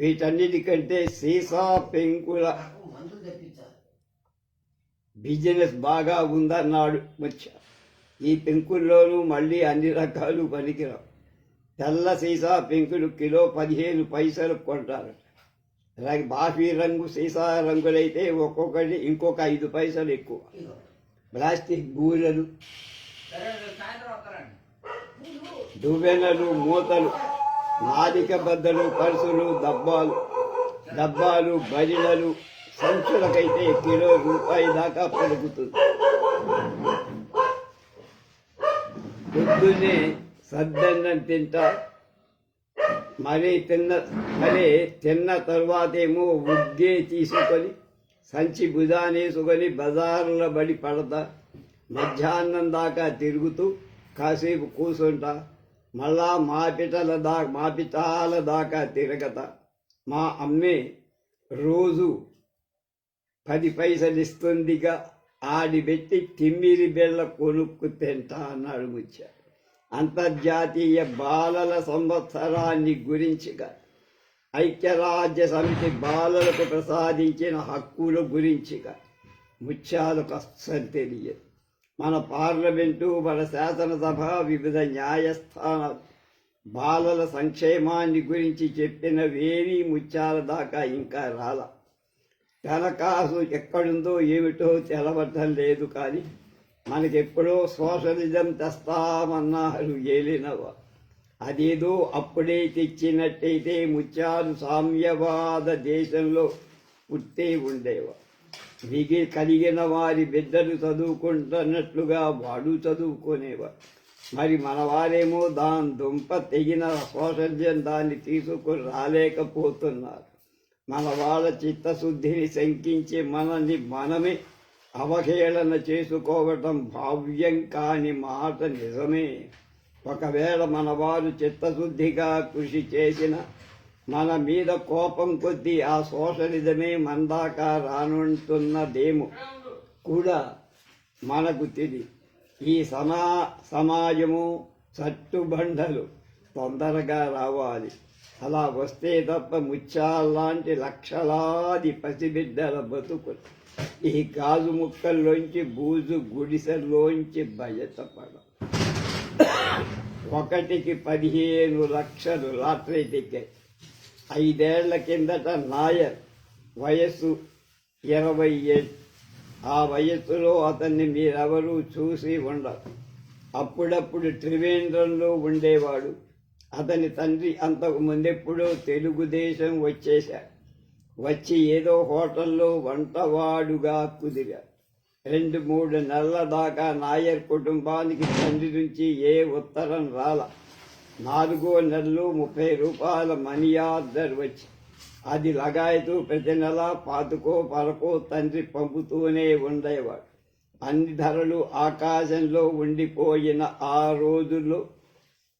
వీటన్నిటికంటే సీసా పెంకుల బిజినెస్ బాగా ఉందన్నాడు వచ్చా ఈ పెంకుల్లోనూ మళ్ళీ అన్ని రకాలు పనికిరావు. తెల్ల సీసా పెంకులు కిలో పదిహేను పైసలు కొంటారు. అలాగే బాఫీ రంగు సీసా రంగులైతే ఒక్కొక్కటి ఇంకొక ఐదు పైసలు ఎక్కువ. ప్లాస్టిక్ బూరెలు సరే దువ్వెనలు మూతలు నాదిక బద్దలు పరుసులు దబ్బాలు డబ్బాలు బరిలలు సంచులకైతే కిలో రూపాయి దాకా పలుకుతుంది. పొద్దున్నే సద్దన్నం తింటా. మరి తిన్న మరీ తిన్న తర్వాతేమో ఉగ్గే తీసుకొని సంచి భుజానేసుకొని బజారుల బడి పడతా. మధ్యాహ్నం దాకా తిరుగుతూ కాసేపు కూర్చుంటా మళ్ళా మాపిటల దా మాపిటాల దాకా తిరగత. మా అమ్మే రోజు పది పైసలు ఇస్తుందిగా ఆడిపెట్టి తిమ్మిరి బెల్ల కొనుక్కు తింటా అన్నాడు ముచ్చ అంతర్జాతీయ బాలల సంవత్సరాన్ని గురించిగా ఐక్యరాజ్య సమితి బాలలకు ప్రసాదించిన హక్కుల గురించిగా ముత్యాలకు అస్సలు తెలియదు. మన పార్లమెంటు మన శాసనసభ వివిధ న్యాయస్థాన బాలల సంక్షేమాన్ని గురించి చెప్పినవేమీ ముత్యాల దాకా ఇంకా రాల. తెలకాసు ఎక్కడుందో ఏమిటో తెలవటం లేదు కానీ మనకెప్పుడో సోషలిజం తెస్తామన్నారు ఏలినవా అదేదో అప్పుడే తెచ్చినట్టయితే ముత్యాలు సామ్యవాద దేశంలో పుట్టే ఉండేవా? మిగి కలిగిన వారి బిడ్డలు చదువుకుంటున్నట్లుగా వాడు చదువుకునేవా మరి మనవారేమో దాని దుంప తెగిన సోషలిజం దాన్ని తీసుకుని రాలేకపోతున్నారు మన వాళ్ళ చిత్తశుద్ధిని శంకించి మనల్ని మనమే అవహేళన చేసుకోవటం భావ్యం కాని మాట నిజమే ఒకవేళ మన వారు చిత్తశుద్ధిగా కృషి చేసిన మన మీద కోపం కొద్దీ ఆ సోషలిజమే మందాకా రానుంటున్నదేమో కూడా మనకు తిది. ఈ సమా సమాజము చట్టుబండలు తొందరగా రావాలి. అలా వస్తే తప్ప ముత్యాలాంటి లక్షలాది పసిబిడ్డల బతుకులు. ఈ గాజు ముక్కల్లోంచి బూజు గుడిసెల్లోంచి బయటపడ ఒకటికి పదిహేను లక్షలు లాటరీ టికెట్. ఐదేళ్ళ కిందట నాయర్ వయస్సు ఇరవై ఏడు. ఆ వయస్సులో అతన్ని మీరెవరూ చూసి ఉండరు. అప్పుడప్పుడు త్రివేంద్రంలో ఉండేవాడు. అతని తండ్రి అంతకు ముందెప్పుడో తెలుగుదేశం వచ్చేశాడు. వచ్చి ఏదో హోటల్లో వంటవాడుగా కుదిరాడు. రెండు మూడు నెలల దాకా నాయర్ కుటుంబానికి తండ్రి నుంచి ఏ ఉత్తరం రాలా. నాలుగో నెలలు ముప్పై రూపాయల మనీ ఆర్డర్ వచ్చి అది లగాయతూ ప్రతి నెల పాతుకో పలకో తండ్రి పంపుతూనే ఉండేవాడు. అన్ని ధరలు ఆకాశంలో ఉండిపోయిన ఆ రోజుల్లో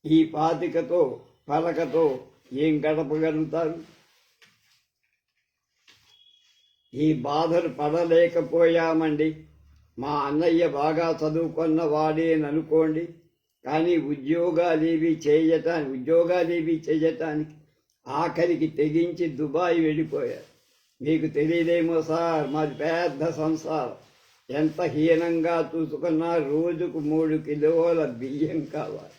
ఈ పాతికతో పలకతో ఏం గడపగలుగుతారు? ఈ బాధలు పడలేకపోయామండి. మా అన్నయ్య బాగా చదువుకున్న వాడేననుకోండి. కానీ ఉద్యోగాలేవి చేయటానికి ఉద్యోగాలేవి చేయటానికి ఆఖరికి తెగించి దుబాయ్ వెళ్ళిపోయారు. మీకు తెలియదేమో సార్ మాది పెద్ద సంసారం. ఎంత హీనంగా చూసుకున్నా రోజుకు మూడు కిలోల బియ్యం కావాలి.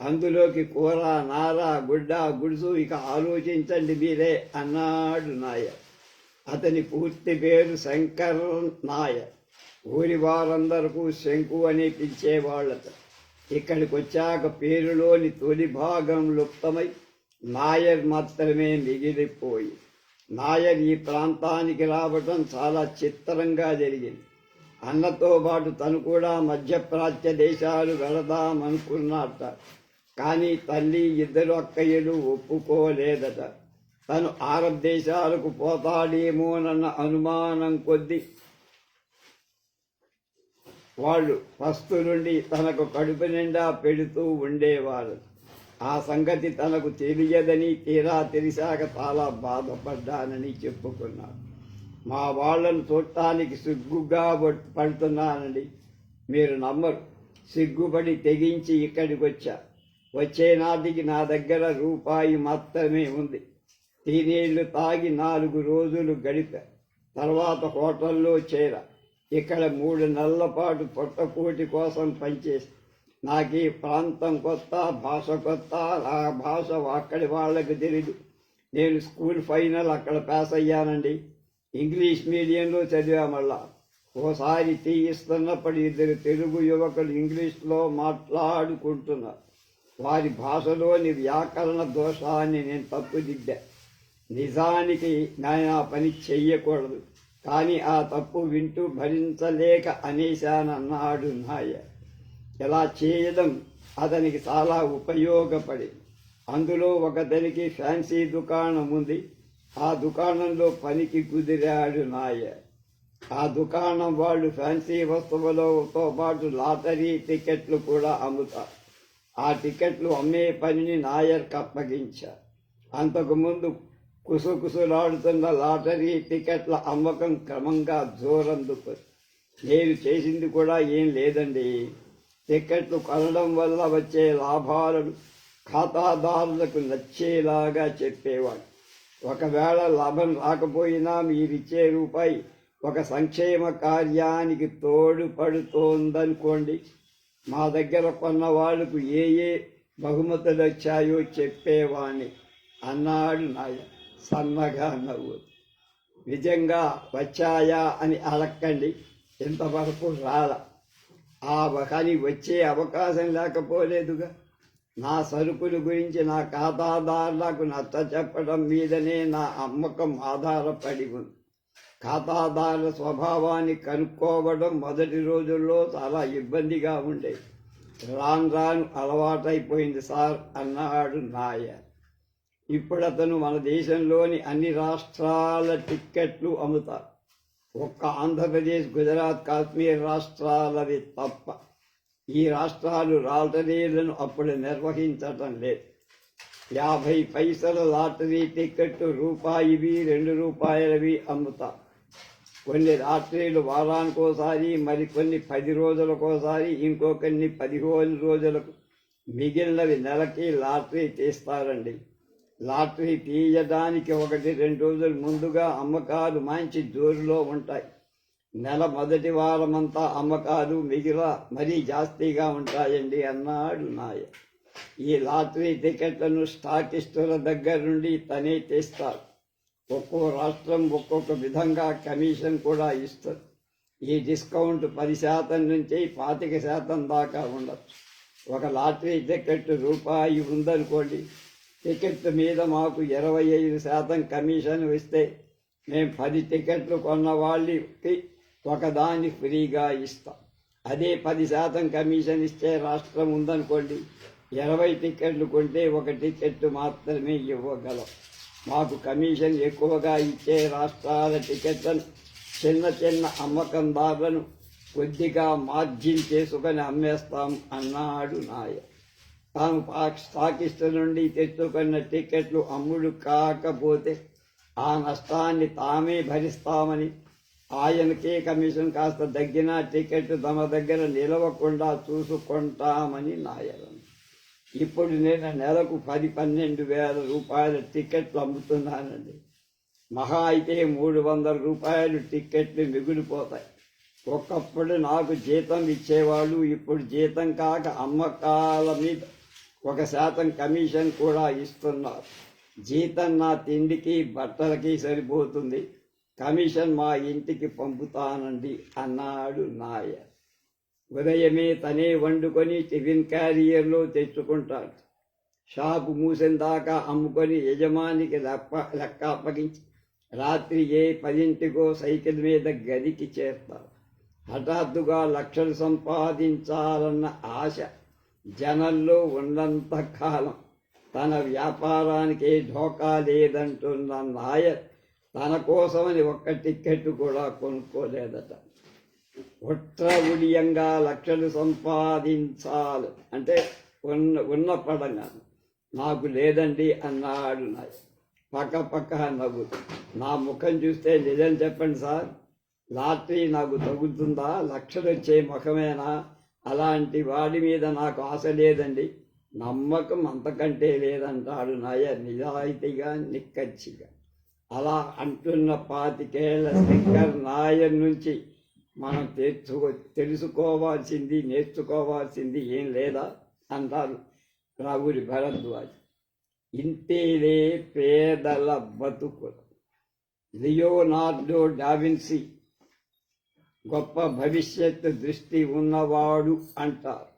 అందులోకి కూర నార గుడ్డ గుడుసు ఇక ఆలోచించండి మీరే అన్నాడు నాయర్. అతని పూర్తి పేరు శంకర్ నాయర్. ఊరి వారందరకు శంకు అని పిలిచేవాళ్ళతో ఇక్కడికి వచ్చాక పేరులోని తొలి భాగం లుప్తమై నాయర్ మాత్రమే మిగిలిపోయి నాయర్ ఈ ప్రాంతానికి రావటం చాలా చిత్రంగా జరిగింది. అన్నతో పాటు తను కూడా మధ్యప్రాచ్య దేశాలు వెళదామనుకున్నట కానీ తల్లి ఇద్దరు అక్కయ్యలు ఒప్పుకోలేదట. తను ఆరబ్ దేశాలకు పోతాడేమోనన్న అనుమానం కొద్దీ వాళ్ళు ఫస్ట్ నుండి తనకు కడుపు నిండా పెడుతూ ఉండేవారు. ఆ సంగతి తనకు తెలియదని తీరా తెలిసాక చాలా బాధపడ్డానని చెప్పుకున్నాడు మా వాళ్ళను చూడటానికి సిగ్గుగా పడుతున్నానండి. మీరు నమ్మరు. సిగ్గుపడి తెగించి ఇక్కడికి వచ్చా. వచ్చే నాటికి నా దగ్గర రూపాయి మాత్రమే ఉంది. టీనీళ్ళు తాగి నాలుగు రోజులు గడిపా. తర్వాత హోటల్లో చేర. ఇక్కడ మూడు నెలల పాటు పొట్టకూటి కోసం పనిచేసి నాకు ఈ ప్రాంతం కొత్త భాష కొత్త ఆ భాష అక్కడి వాళ్ళకి తెలియదు నేను స్కూల్ ఫైనల్ అక్కడ పాస్ అయ్యానండి. ఇంగ్లీష్ మీడియంలో చదివా మళ్ళా. ఓసారి తీయిస్తున్నప్పుడు ఇద్దరు తెలుగు యువకులు ఇంగ్లీష్లో మాట్లాడుకుంటున్నారు. వారి భాషలోని వ్యాకరణ దోషాన్ని నేను తప్పుదిద్దా. నిజానికి నేను ఆ పని చెయ్యకూడదు. కానీ ఆ తప్పు వింటూ భరించలేక అనేశానన్నాడు నాయ. ఎలా చేయడం అతనికి చాలా ఉపయోగపడి. అందులో ఒకతనికి ఫ్యాన్సీ దుకాణం ఉంది ఆ దుకాణంలో పనికి కుదిరాడు నాయ. ఆ దుకాణం వాళ్ళు ఫ్యాన్సీ వస్తువులతో పాటు లాటరీ టికెట్లు కూడా అమ్ముతారు ఆ టికెట్లు అమ్మే పనిని నాయర్కి అప్పగించారు అంతకుముందు కుసకుసలాడుతున్న లాటరీ టికెట్ల అమ్మకం క్రమంగా జోరందుకుంది నేను చేసింది కూడా ఏం లేదండి. టికెట్లు కొనడం వల్ల వచ్చే లాభాలను ఖాతాదారులకు నచ్చేలాగా చెప్పేవాడు. ఒకవేళ లాభం రాకపోయినా మీరిచ్చే రూపాయి ఒక సంక్షేమ కార్యానికి తోడుపడుతోందనుకోండి మా దగ్గర కొన్న వాళ్ళకు ఏ ఏ బహుమతులు వచ్చాయో చెప్పేవాణ్ణి. అన్నాడు నాయ సన్నగా నవ్వు నిజంగా వచ్చాయా అని అలక్కండి ఇంతవరకు రాల? ఆ కానీ వచ్చే అవకాశం లేకపోలేదుగా. నా సరుకుల గురించి నా ఖాతాదారులకు నచ్చ చెప్పడం మీదనే నా అమ్మకం ఆధారపడి ఉంది. ఖాతాదారుల స్వభావాన్ని కనుక్కోవడం మొదటి రోజుల్లో చాలా ఇబ్బందిగా ఉండేది. రాను రాను అలవాటైపోయింది సార్ అన్నాడు నాయర్. ఇప్పుడు అతను మన దేశంలోని అన్ని రాష్ట్రాల టిక్కెట్లు అమ్ముతారు. ఒక్క ఆంధ్రప్రదేశ్ గుజరాత్ కాశ్మీర్ రాష్ట్రాలవి తప్ప ఈ రాష్ట్రాలు లాటరీలను అప్పుడు నిర్వహించటం లేదు. యాభై పైసల లాటరీ టిక్కెట్ రూపాయివి రెండు రూపాయలవి అమ్ముతా. కొన్ని లాటరీలు వారానికోసారి మరికొన్ని పది రోజులకోసారి ఇంకొకన్ని పదిహేను రోజులకు మిగిలినవి నెలకి లాటరీ తీస్తారండి. లాటరీ తీయడానికి ఒకటి రెండు రోజులు ముందుగా అమ్మకాలు మంచి జోరులో ఉంటాయి. నెల మొదటి వారమంతా అమ్మకాలు మిగిలిన మరీ జాస్తిగా ఉంటాయండి అన్నాడు నాయ. ఈ లాటరీ టికెట్లను స్టాకిస్టుల దగ్గర నుండి తనే తీస్తారు. ఒక్కో రాష్ట్రం ఒక్కొక్క విధంగా కమిషన్ కూడా ఇస్తుంది. ఈ డిస్కౌంట్ పది శాతం నుంచి పాతిక శాతం దాకా ఉండదు ఒక లాటరీ టికెట్ రూపాయి ఉందనుకోండి టికెట్ మీద మాకు ఇరవై ఐదు శాతం కమిషన్ ఇస్తే మేము పది టికెట్లు కొన్న వాళ్ళకి ఒకదాన్ని ఫ్రీగా ఇస్తాం. అదే పది శాతం కమిషన్ ఇచ్చే రాష్ట్రం ఉందనుకోండి ఇరవై టికెట్లు కొంటే ఒక టికెట్ మాత్రమే ఇవ్వగలం. మాకు కమిషన్ ఎక్కువగా ఇచ్చే రాష్ట్రాల టికెట్లను చిన్న చిన్న అమ్మకందారులను కొద్దిగా మార్జిన్ చేసుకొని అమ్మేస్తాం అన్నాడు నాయ తాను పాక్ నుండి తెచ్చుకున్న టికెట్లు అమ్ముడు కాకపోతే ఆ నష్టాన్ని తామే భరిస్తామని ఆయనకే కమిషన్ కాస్త దగ్గిన టికెట్ తమ దగ్గర నిలవకుండా చూసుకుంటామని నాయరం. ఇప్పుడు నేను నెలకు పది పన్నెండు వేల రూపాయల టికెట్లు అమ్ముతున్నానండి. మహా అయితే మూడు వందల రూపాయలు టికెట్లు మిగిలిపోతాయి. ఒకప్పుడు నాకు జీతం ఇచ్చేవాళ్ళు ఇప్పుడు జీతం కాక అమ్మకాల మీద ఒక శాతం కమిషన్ కూడా ఇస్తున్నారు. జీతం నా తిండికి బట్టలకి సరిపోతుంది. కమిషన్ మా ఇంటికి పంపుతానండి అన్నాడు నాయర్. ఉదయమే తనే వండుకొని టిఫిన్ క్యారియర్లో తెచ్చుకుంటాడు. షాపు మూసిన దాకా అమ్ముకొని యజమానికి లెక్క లెక్క అప్పగించి రాత్రి ఏ పదింటికో సైకిల్ మీద గదికి చేస్తారు హఠాత్తుగా లక్షలు సంపాదించాలన్న ఆశ జనంలో ఉన్నంత కాలం తన వ్యాపారానికి ఢోకా లేదంటున్న నాయర్ తన కోసమని ఒక్క టిక్కెట్ కూడా కొనుక్కోలేదట. ఉట్రవుడియంగా లక్షలు సంపాదించాలి అంటే ఉన్న ఉన్న పడంగా నాకు లేదండి అన్నాడు నాయ పక్క పక్క నవ్వు. నా ముఖం చూస్తే నిజం చెప్పండి సార్. లాటరీ నాకు తగ్గుతుందా లక్షలు వచ్చే ముఖమేనా? అలాంటి వాడి మీద నాకు ఆశ లేదండి. నమ్మకం అంతకంటే లేదంటాడు నాయ నిజాయితీగా నిక్కచ్చిగా. అలా అంటున్న పాతికేళ్ళ శంకర్ నాయర్ నుంచి మనం తెచ్చుకో తెలుసుకోవాల్సింది నేర్చుకోవాల్సింది ఏం లేదా అంటారు రావురి భరద్వాజ్. ఇంతేలే పేదల బతుకులు. లియోనార్డో డావిన్సీ గొప్ప భవిష్యత్తు దృష్టి ఉన్నవాడు అంటారు.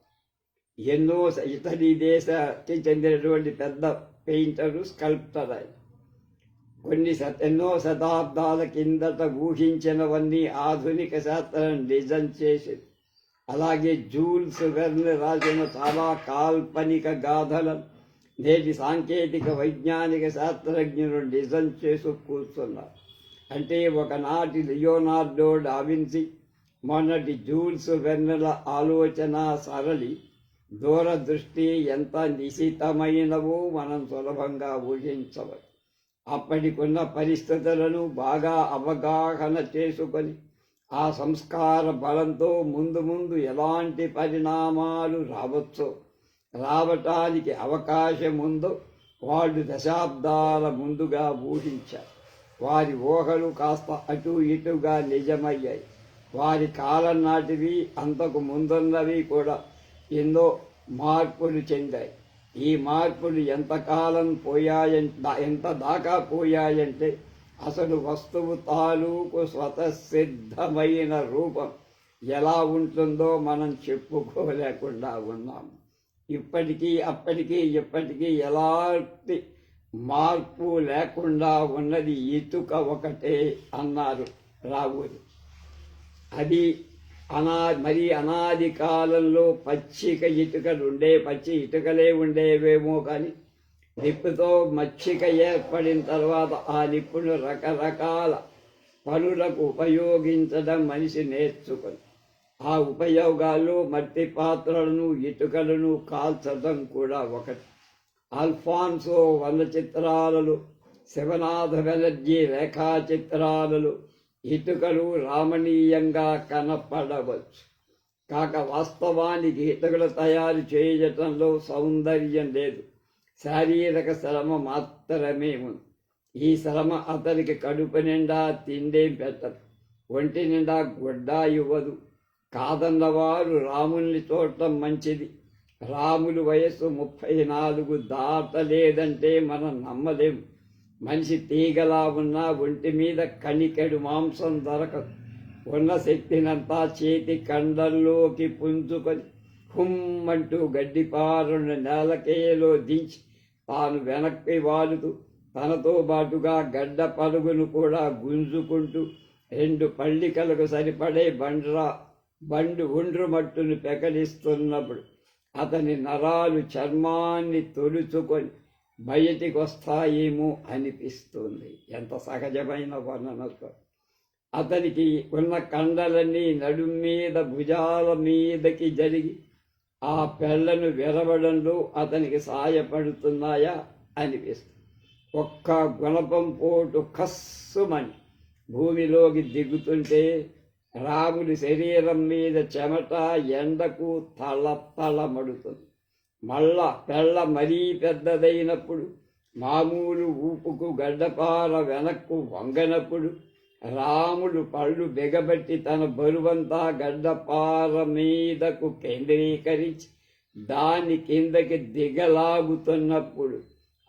ఎన్నో ఇతని ఇటలీ దేశానికి చెందినటువంటి పెద్ద పెయింటరు స్కల్ప్టర్ ఆయన. కొన్ని శత ఎన్నో శతాబ్దాల కిందట ఊహించినవన్నీ ఆధునిక శాస్త్రం డిజైన్ చేసింది అలాగే జూల్స్ వెర్న్ రాసిన చాలా కాల్పనిక గాథలను నేటి సాంకేతిక వైజ్ఞానిక శాస్త్రజ్ఞులు డిజైన్ చేసి కూర్చున్నారు. అంటే ఒకనాటి లియోనార్డో డావిన్సి మొన్నటి జూల్స్ వెన్నెల ఆలోచన సరళి దూరదృష్టి ఎంత నిశితమైనవో మనం సులభంగా ఊహించవచ్చు. అప్పటికున్న పరిస్థితులను బాగా అవగాహన చేసుకొని ఆ సంస్కార బలంతో ముందు ముందు ఎలాంటి పరిణామాలు రావచ్చో రావటానికి అవకాశం ఉందో వాళ్ళు దశాబ్దాల ముందుగా ఊహించారు. వారి ఊహలు కాస్త అటు ఇటుగా నిజమయ్యాయి. వారి కాలం నాటివి అంతకు ముందున్నవి కూడా ఎన్నో మార్పులు చెందాయి. ఈ మార్పులు ఎంతకాలం పోయాయంట ఎంత దాకా పోయాయంటే అసలు వస్తువు తాలూకు స్వతసిద్ధమైన రూపం ఎలా ఉంటుందో మనం చెప్పుకోలేకుండా ఉన్నాము ఇప్పటికీ అప్పటికీ ఇప్పటికీ ఎలాంటి మార్పు లేకుండా ఉన్నది ఇటుక ఒకటే అన్నారు రావులు. అది అనా మరి అనాది కాలంలో పచ్చిక ఇటుకలు ఉండే పచ్చి ఇటుకలే ఉండేవేమో కానీ నిప్పుతో మచ్చిక ఏర్పడిన తర్వాత ఆ నిప్పును రకరకాల పనులకు ఉపయోగించడం మనిషి నేర్చుకుని ఆ ఉపయోగాలు మట్టి పాత్రలను ఇటుకలను కాల్చడం కూడా ఒకటి. అల్ఫాన్సో వన చిత్రాలలో శివనాథ బెనర్జీ రేఖా చిత్రాలలో ఇటుకలు రామణీయంగా కనపడవచ్చు. కాక వాస్తవానికి ఇటుకలు తయారు చేయటంలో సౌందర్యం లేదు. శారీరక శ్రమ మాత్రమే ఉంది. ఈ శ్రమ అతనికి కడుపు నిండా తిండేం పెట్టదు. ఒంటి నిండా గుడ్డ ఇవ్వదు. కాదన్నవారు రాముల్ని చూడటం మంచిది. రాములు వయస్సు ముప్పై నాలుగు దాటలేదంటే మనం నమ్మలేం. మనిషి తీగలా ఉన్న ఒంటి మీద కణికెడు మాంసం దొరకదు ఉన్న శక్తినంతా చేతి కండల్లోకి పుంజుకొని హుమ్మంటూ గడ్డిపారును నేలకేలో దించి తాను వెనక్కి వాలుతూ తనతో పాటుగా గడ్డ పలుగును కూడా గుంజుకుంటూ రెండు పళ్ళికలకు సరిపడే బండ్రా బండు ఒండ్రు మట్టును పెకలిస్తున్నప్పుడు అతని నరాలు చర్మాన్ని తొలుచుకొని బయటికి వస్తాయేమో అనిపిస్తుంది. ఎంత సహజమైన వర్ణనతో అతనికి ఉన్న కండలన్నీ నడుం మీద భుజాల మీదకి జరిగి ఆ పెళ్ళను విరవడంలో అతనికి సాయపడుతున్నాయా అనిపిస్తుంది. ఒక్క గుణపం పోటు కస్సుమని భూమిలోకి దిగుతుంటే రాముని శరీరం మీద చెమట ఎండకు తల తలమడుతుంది మళ్ళా పెళ్ళ మరీ పెద్దదైనప్పుడు మామూలు ఊపుకు గడ్డపార వెనక్కు వంగనప్పుడు రాముడు పళ్ళు బిగబట్టి తన బరువంతా గడ్డపార మీదకు కేంద్రీకరించి దాని కిందకి దిగలాగుతున్నప్పుడు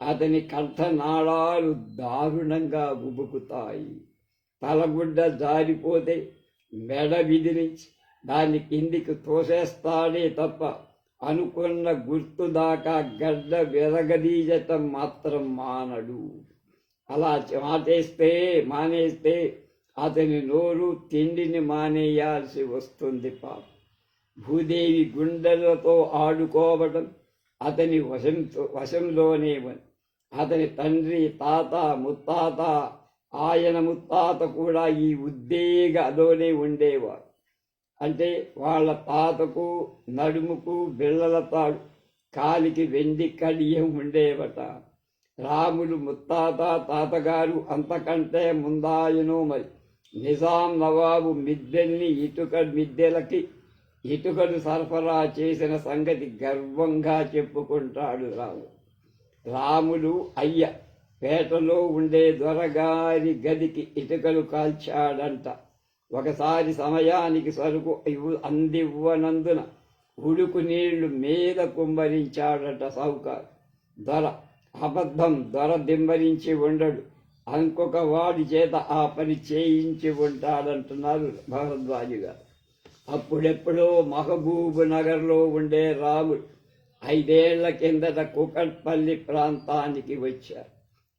అతని కంఠనాళాలు దారుణంగా ఉబుకుతాయి. తలగుడ్డ జారిపోతే మెడ విదిరించి దాన్ని కిందికి తోసేస్తాడే తప్ప అనుకున్న గుర్తు దాకా గడ్డ విరగదీయటం మాత్రం మానడు. అలా మాటేస్తే మానేస్తే అతని నోరు తిండిని మానేయాల్సి వస్తుంది పాప. భూదేవి గుండెలతో ఆడుకోవడం అతని వశంతో వశంలోనే అతని తండ్రి తాత ముత్తాత ఆయన ముత్తాత కూడా ఈ ఉద్వేగలోనే ఉండేవారు అంటే వాళ్ళ తాతకు నడుముకు బిళ్ళల తాడు కాలికి వెండి కడియం ఉండేవట. రాముడు ముత్తాత తాతగారు అంతకంటే ముందాయనో మరి. నిజాం నవాబు మిద్దెల్ని ఇటుక మిద్దెలకి ఇటుకలు సరఫరా చేసిన సంగతి గర్వంగా చెప్పుకుంటాడు రాము. రాములు అయ్య పేటలో ఉండే దొరగారి గదికి ఇటుకలు కాల్చాడంట. ఒకసారి సమయానికి సరుకు ఇవ్వు అందివ్వనందున ఉడుకు నీళ్ళు మీద కుమ్మరించాడట సౌకారు దొర అబద్ధం దొర దింబరించి ఉండడు. ఇంకొక వాడి చేత ఆ పని చేయించి ఉంటాడంటున్నారు భరద్వాజు గారు అప్పుడెప్పుడో మహబూబ్ నగర్లో ఉండే రాముడు ఐదేళ్ళ కిందట కుకట్పల్లి ప్రాంతానికి వచ్చారు.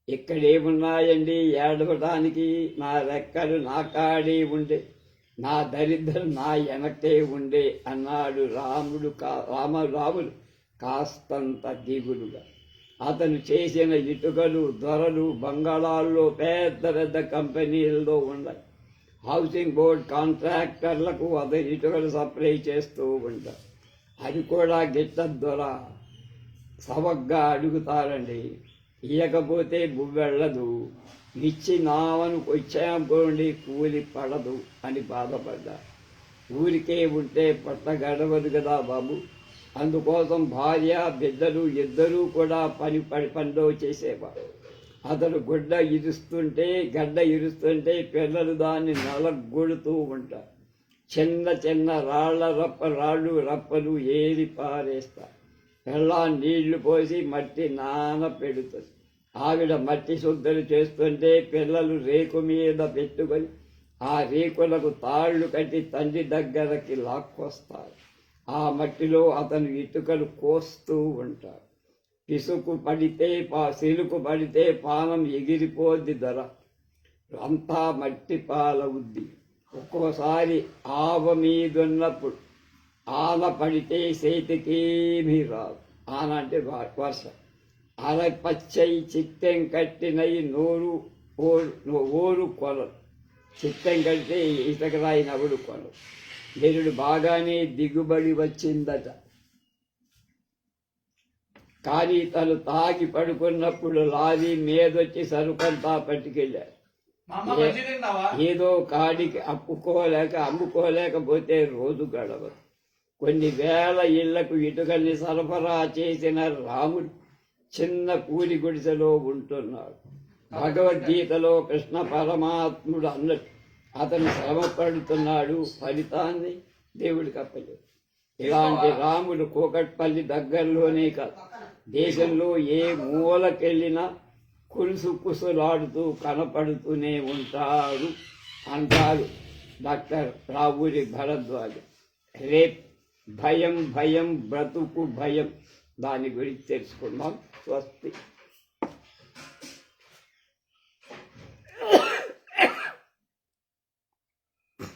ఇక్కడేమున్నాయండి? ఏడవడానికి నా రెక్కలు నా కాడే ఉండే నా దరిద్రం నా వెనకే ఉండే అన్నాడు రాముడు కా రామ రాముడు కాస్తంత దిగులుగా. అతను చేసిన ఇటుకలు దొరలు బంగాళాల్లో పెద్ద పెద్ద కంపెనీల్లో ఉన్నాయి. హౌసింగ్ బోర్డ్ కాంట్రాక్టర్లకు అతను ఇటుకలు సప్లై చేస్తూ ఉంటారు అది కూడా గిట్ట ద్వారా సవగ్గా అడుగుతారండి. ఇయ్యకపోతే బువ్వెళ్ళదు ఇచ్చి నావను వచ్చామనుకోండి కూలి పడదు అని బాధపడ్డా. ఊరికే ఉంటే పట్ట గడవదు కదా బాబు. అందుకోసం భార్య బిడ్డలు ఇద్దరూ కూడా పని పడి పనిలో చేసేవారు. అతను గుడ్డ ఇరుస్తుంటే గడ్డ ఇరుస్తుంటే పిల్లలు దాన్ని నలగొడుతూ ఉంటారు చిన్న చిన్న రాళ్ళ రప్ప రాళ్ళు రప్పలు ఏరి పారేస్తారు పెళ్ళా నీళ్ళు పోసి మట్టి నాన పెడుతుంది. ఆవిడ మట్టి శుద్ధులు చేస్తుంటే పిల్లలు రేకు మీద పెట్టుకొని ఆ రేకులకు తాళ్ళు కట్టి తండ్రి దగ్గరకి లాక్కొస్తారు. ఆ మట్టిలో అతను ఇటుకలు కోస్తూ ఉంటాడు. పిసుకు పడితే పా సిలుకు పడితే పానం ఎగిరిపోద్ది ధర. అంతా మట్టి పాలవుద్ది ఒక్కోసారి ఆవ మీదున్నప్పుడు ఆన పడితే చేతికేమీ రాదు. ఆన అంటే వర్షం. అల పచ్చై చిత్తెం కట్టినై నోరు ఓరు ఓరు కొలలు చిత్తం కడితే ఇసుక రాయినప్పుడు కొలలు నిరుడు బాగానే దిగుబడి వచ్చిందట కానీ తను తాగి పడుకున్నప్పుడు లారీ మీదొచ్చి సరుకంతా పట్టుకెళ్ళారు ఏదో కాడికి అప్పుకోలేక అమ్ముకోలేకపోతే రోజు గడవదు కొన్ని వేల ఇళ్ళకు ఇటుకల్ని సరఫరా చేసిన రాముడు చిన్న కూలి గుడిసెలో ఉంటున్నాడు. భగవద్గీతలో కృష్ణ పరమాత్ముడు అన్నట్టు అతను శ్రమ పడుతున్నాడు ఫలితాన్ని దేవుడికి అప్పలేదు ఇలాంటి రాముడు కూకట్పల్లి దగ్గరలోనే కాదు. దేశంలో ఏ మూలకెళ్ళినా కులుసు కుసులాడుతూ కనపడుతూనే ఉంటాడు అంటారు డాక్టర్ రావురి భరద్వాజ. రేప్ భయం భయం బ్రతుకు భయం దాని గురించి తెలుసుకుందాం. స్వస్తి.